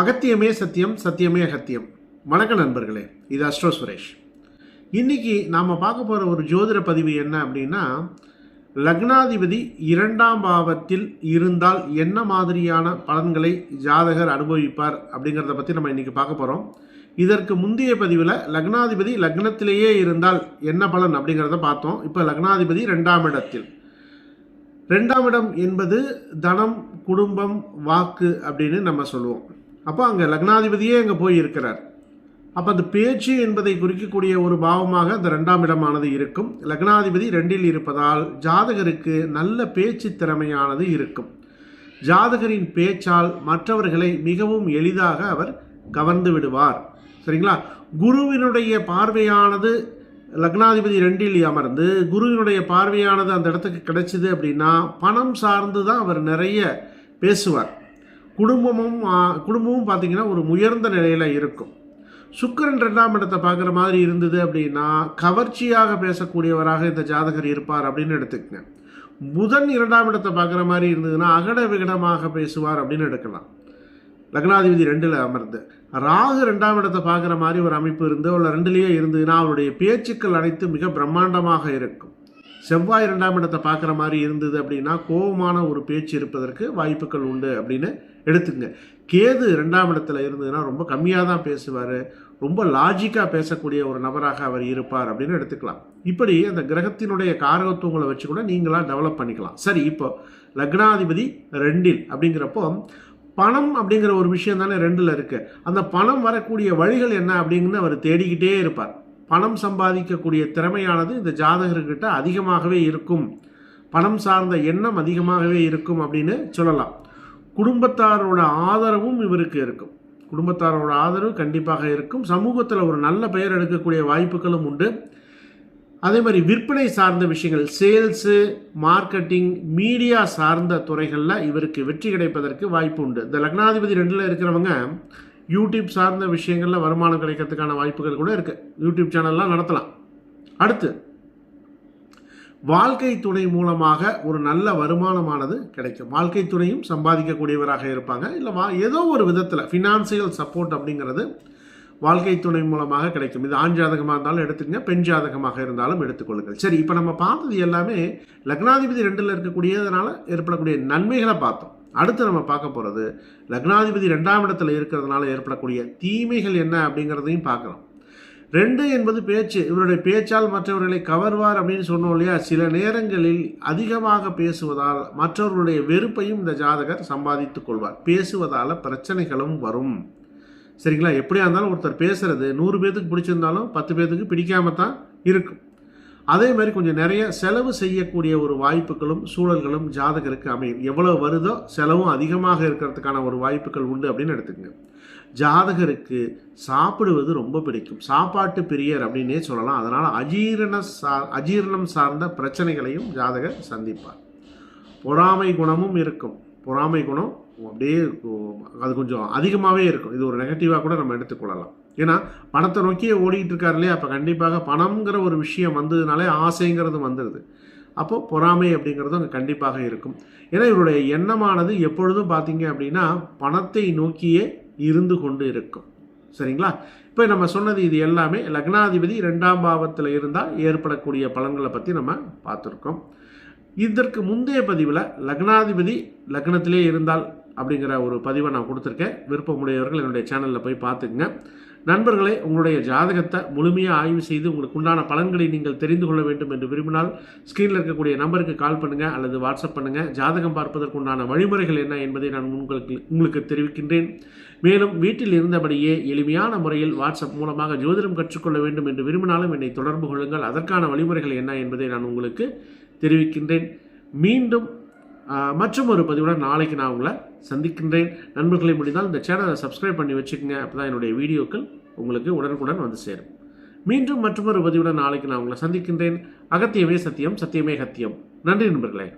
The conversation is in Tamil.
அகத்தியமே சத்தியம் சத்தியமே அகத்தியம். வணக்கம் நண்பர்களே இது அஸ்ட்ரோ சுரேஷ். இன்னைக்கு நாம் பார்க்க போகிற ஒரு ஜோதிட பதிவு என்ன அப்படின்னா லக்னாதிபதி இரண்டாம் பாவத்தில் இருந்தால் என்ன மாதிரியான பலன்களை ஜாதகர் அனுபவிப்பார் அப்படிங்கிறத பற்றி நம்ம இன்றைக்கி பார்க்க போகிறோம் இதற்கு முந்தைய பதிவில் லக்னாதிபதி லக்னத்திலேயே இருந்தால் என்ன பலன் அப்படிங்கிறத பார்த்தோம். இப்போ லக்னாதிபதி ரெண்டாம் இடத்தில். ரெண்டாம் இடம் என்பது தனம் குடும்பம் வாக்கு அப்படின்னு நம்ம சொல்லுவோம். அப்போ அங்கே லக்னாதிபதியே அங்கே போய் இருக்கிறார் அப்போ அந்த பேச்சு என்பதை குறிக்கக்கூடிய ஒரு பாவமாக அந்த ரெண்டாம் இடமானது இருக்கும். லக்னாதிபதி ரெண்டில் இருப்பதால் ஜாதகருக்கு நல்ல பேச்சு திறமையானது இருக்கும். ஜாதகரின் பேச்சால் மற்றவர்களை மிகவும் எளிதாக அவர் கவர்ந்து விடுவார். சரிங்களா? குருவினுடைய பார்வையானது லக்னாதிபதி ரெண்டில் அமர்ந்து குருவினுடைய பார்வையானது அந்த இடத்துக்கு கிடைச்சிது அப்படின்னா பணம் சார்ந்து தான் அவர் நிறைய பேசுவார். குடும்பமும் குடும்பமும் பார்த்தீங்கன்னா ஒரு உயர்ந்த நிலையில் இருக்கும். சுக்கிரன் ரெண்டாம் இடத்தை பார்க்குற மாதிரி இருந்தது அப்படின்னா கவர்ச்சியாக பேசக்கூடியவராக இந்த ஜாதகர் இருப்பார் அப்படின்னு எடுத்துக்கங்க. புதன் இரண்டாம் இடத்தை பார்க்குற மாதிரி இருந்ததுன்னா அகட விகடமாக பேசுவார் அப்படின்னு எடுக்கலாம். லக்னாதிபதி ரெண்டில் அமர்ந்து. ராகு ரெண்டாம் இடத்தை பார்க்குற மாதிரி ஒரு அமைப்பு இருந்து இல்லை ரெண்டுலேயே இருந்ததுன்னா அவருடைய பேச்சுக்கள் அனைத்து மிக பிரம்மாண்டமாக இருக்கும். செவ்வாய் ரெண்டாம் இடத்தை பார்க்குற மாதிரி இருந்தது அப்படின்னா கோபமான ஒரு பேச்சு இருப்பதற்கு வாய்ப்புகள் உண்டு அப்படின்னு எடுத்துங்க கேது ரெண்டாம் இடத்துல இருந்ததுன்னா ரொம்ப கம்மியாக தான் பேசுவார். ரொம்ப லாஜிக்காக பேசக்கூடிய ஒரு நபராக அவர் இருப்பார் அப்படின்னு எடுத்துக்கலாம். இப்படி அந்த கிரகத்தினுடைய காரகத்துவங்களை வச்சு கூட நீங்களாக டெவலப் பண்ணிக்கலாம். சரி இப்போ லக்னாதிபதி ரெண்டில் அப்படிங்கிறப்போ பணம் அப்படிங்கிற ஒரு விஷயம் தானே ரெண்டில் இருக்குது அந்த பணம் வரக்கூடிய வழிகள் என்ன அப்படின்னு அவர் தேடிக்கிட்டே இருப்பார். பணம் சம்பாதிக்கக்கூடிய திறமையானது இந்த ஜாதகர்கிட்ட அதிகமாகவே இருக்கும். பணம் சார்ந்த எண்ணம் அதிகமாகவே இருக்கும் அப்படின்னு சொல்லலாம். குடும்பத்தாரோட ஆதரவும் இவருக்கு இருக்கும். குடும்பத்தாரோட ஆதரவு கண்டிப்பாக இருக்கும். சமூகத்தில் ஒரு நல்ல பெயர் எடுக்கக்கூடிய வாய்ப்புகளும் உண்டு. அதே மாதிரி விற்பனை சார்ந்த விஷயங்கள் சேல்ஸு மார்க்கெட்டிங் மீடியா சார்ந்த துறைகளில் இவருக்கு வெற்றி கிடைப்பதற்கு வாய்ப்பு உண்டு. இந்த லக்னாதிபதி ரெண்டில் இருக்கிறவங்க யூடியூப் சார்ந்த விஷயங்களில் வருமானம் கிடைக்கிறதுக்கான வாய்ப்புகள் கூட இருக்குது யூடியூப் சேனல்லாம் நடத்தலாம். அடுத்து வாழ்க்கை துணை மூலமாக ஒரு நல்ல வருமானமானது கிடைக்கும். வாழ்க்கை துணையும் சம்பாதிக்கக்கூடியவராக இருப்பாங்க. இல்லை வா ஏதோ ஒரு விதத்தில் ஃபினான்சியல் சப்போர்ட் அப்படிங்கிறது வாழ்க்கை துணை மூலமாக கிடைக்கும். இது ஆண் ஜாதகமாக இருந்தாலும் எடுத்துக்கங்க பெண் ஜாதகமாக இருந்தாலும் எடுத்துக்கொள்ளுங்கள். சரி இப்போ நம்ம பார்த்தது எல்லாமே லக்னாதிபதி ரெண்டில் இருக்கக்கூடியதுனால ஏற்படக்கூடிய நன்மைகளை பார்த்தோம். அடுத்து நம்ம பார்க்க போகிறது லக்னாதிபதி ரெண்டாம் இடத்துல இருக்கிறதுனால ஏற்படக்கூடிய தீமைகள் என்ன அப்படிங்கிறதையும் பார்க்கலாம். ரெண்டு என்பது பேச்சு. இவருடைய பேச்சால் மற்றவர்களை கவர்வார் அப்படின்னு சொன்னோம் இல்லையா? சில நேரங்களில் அதிகமாக பேசுவதால் மற்றவர்களுடைய வெறுப்பையும் இந்த ஜாதகர் சம்பாதித்துக் கொள்வார். பேசுவதால் பிரச்சனைகளும் வரும். சரிங்களா? எப்படியா இருந்தாலும் ஒருத்தர் பேசுறது நூறு பேத்துக்கு பிடிச்சிருந்தாலும் பத்து பேத்துக்கு பிடிக்காம தான் இருக்கும். அதே மாதிரி கொஞ்சம் நிறைய செலவு செய்யக்கூடிய ஒரு வாய்ப்புகளும் சூழல்களும் ஜாதகருக்கு அமையும். எவ்வளோ வருதோ செலவும் அதிகமாக இருக்கிறதுக்கான ஒரு வாய்ப்புகள் உண்டு அப்படின்னு எடுத்துக்கங்க. ஜாதகருக்கு சாப்பிடுவது ரொம்ப பிடிக்கும். சாப்பாட்டு பிரியர் அப்படின்னே சொல்லலாம். அதனால் அஜீரண சா அஜீரணம் சார்ந்த பிரச்சனைகளையும் ஜாதகர் சந்திப்பார். பொறாமை குணமும் இருக்கும். பொறாமை குணம் அப்படியே அது கொஞ்சம் அதிகமாகவே இருக்கும். இது ஒரு நெகட்டிவாக கூட நம்ம எடுத்துக்கொள்ளலாம். ஏன்னா பணத்தை நோக்கியே ஓடிக்கிட்டு இருக்காரு இல்லையா? அப்போ கண்டிப்பாக பணம்ங்கிற ஒரு விஷயம் வந்ததுனாலே ஆசைங்கிறது வந்துடுது அப்போது பொறாமை அப்படிங்கிறது அங்கே கண்டிப்பாக இருக்கும். ஏன்னா இவருடைய எண்ணமானது எப்பொழுதும் பார்த்தீங்க அப்படின்னா பணத்தை நோக்கியே இருந்து கொண்டு இருக்கும். சரிங்களா? இப்போ நம்ம சொன்னது இது எல்லாமே லக்னாதிபதி ரெண்டாம் பாவத்தில் இருந்தால் ஏற்படக்கூடிய பலன்களை பற்றி நம்ம பார்த்துருக்கோம் இதற்கு முந்தைய பதிவில் லக்னாதிபதி லக்னத்திலே இருந்தால் அப்படிங்கிற ஒரு பதிவை நான் கொடுத்துருக்கேன். விருப்பமுடையவர்கள் என்னுடைய சேனலில் போய் பார்த்துக்குங்க. நண்பர்களே உங்களுடைய ஜாதகத்தை முழுமையாக ஆய்வு செய்து உங்களுக்கு உண்டான பலன்களை நீங்கள் தெரிந்து கொள்ள வேண்டும் என்று விரும்பினால் ஸ்க்ரீனில் இருக்கக்கூடிய நம்பருக்கு கால் பண்ணுங்கள் அல்லது வாட்ஸ்அப் பண்ணுங்கள் ஜாதகம் பார்ப்பதற்கு உண்டான வழிமுறைகள் என்ன என்பதை நான் உங்களுக்கு உங்களுக்கு தெரிவிக்கின்றேன். மேலும் வீட்டில் இருந்தபடியே எளிமையான முறையில் வாட்ஸ்அப் மூலமாக ஜோதிடம் கற்றுக்கொள்ள வேண்டும் என்று விரும்பினாலும் என்னை தொடர்பு கொள்ளுங்கள். அதற்கான வழிமுறைகள் என்ன என்பதை நான் உங்களுக்கு தெரிவிக்கின்றேன். மீண்டும் மற்றும் ஒரு பதிவுடன் நாளைக்கு நான் உங்களை சந்திக்கின்றேன். நண்பர்களை முடிந்தால் இந்த சேனலை சப்ஸ்கிரைப் பண்ணி வச்சுக்கோங்க. அப்போ தான் என்னுடைய வீடியோக்கள் உங்களுக்கு உடனுக்குடன் வந்து சேரும். மீண்டும் மற்றொரு பதிவுடன் நாளைக்கு நான் உங்களை சந்திக்கின்றேன். அகத்தியமே சத்தியம் சத்தியமே கத்தியம் நன்றி நண்பர்களே.